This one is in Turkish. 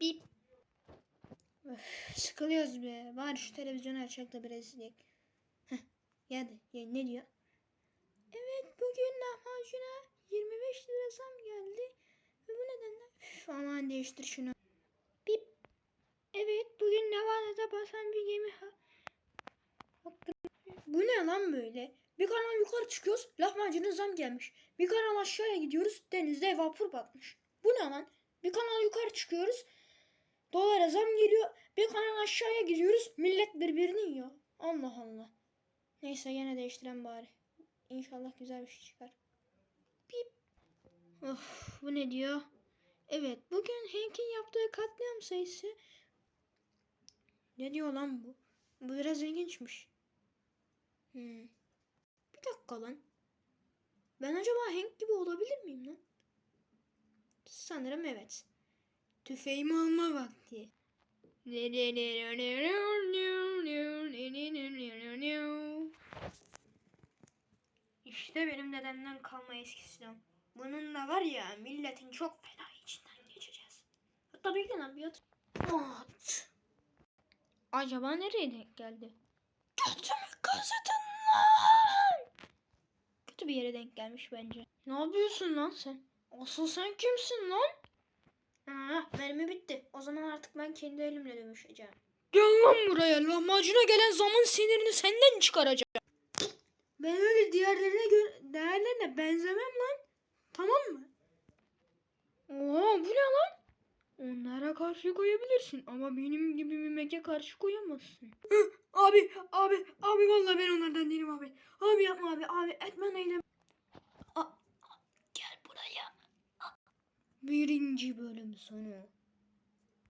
Bip. Sıkılıyoruz be. Bari şu televizyonu açacak da biraz izleyek. Heh, geldi. Ne diyor? Evet bugün lahmacuna 25 lira zam geldi. Ve bu nedenle... Üf, aman değiştir şunu. Bip. Evet bugün Nevada'da basan bir gemi ha... Bu ne lan böyle? Bir kanal yukarı çıkıyoruz lahmacuna zam gelmiş. Bir kanal aşağıya gidiyoruz denizde vapur batmış. Bu ne lan? Bir kanal yukarı çıkıyoruz dolara zam geliyor. Bir kanal aşağıya gidiyoruz millet birbirini yiyor. Allah Allah. Neyse yine değiştiren bari. İnşallah güzel bir şey çıkar. Pip. Of bu ne diyor? Evet bugün Hank'in yaptığı katliam sayısı ne diyor lan bu? Bu biraz ilginçmiş. Hmm. Bir dakika lan. Ben acaba Hank gibi olabilir miyim lan? Sanırım evet. Tüfeğimi alma vakti. İşte benim dedemden kalma eski silahım. Bununla var ya milletin çok fena içinden geçeceğiz. Hatta bir gün abi yat. At. Acaba nereye denk geldi? Götümü kazıdın lan. Kötü bir yere denk gelmiş bence. Ne yapıyorsun lan sen? Asıl sen kimsin lan? Aa, mermi bitti. O zaman artık ben kendi elimle dövüşeceğim. Gel lan buraya. Lahmacuna gelen zamın sinirini senden çıkaracağım. Ben öyle diğerlerine göre değerlerine benzemem lan. Tamam mı? Oo bu ne lan? Onlara karşı koyabilirsin ama benim gibi bir meke karşı koyamazsın. abi, abi, abi vallahi ben onlardan değilim abi. Abi yapma abi, abi etmen eylem. Aa, gel buraya. Birinci bölüm sonu.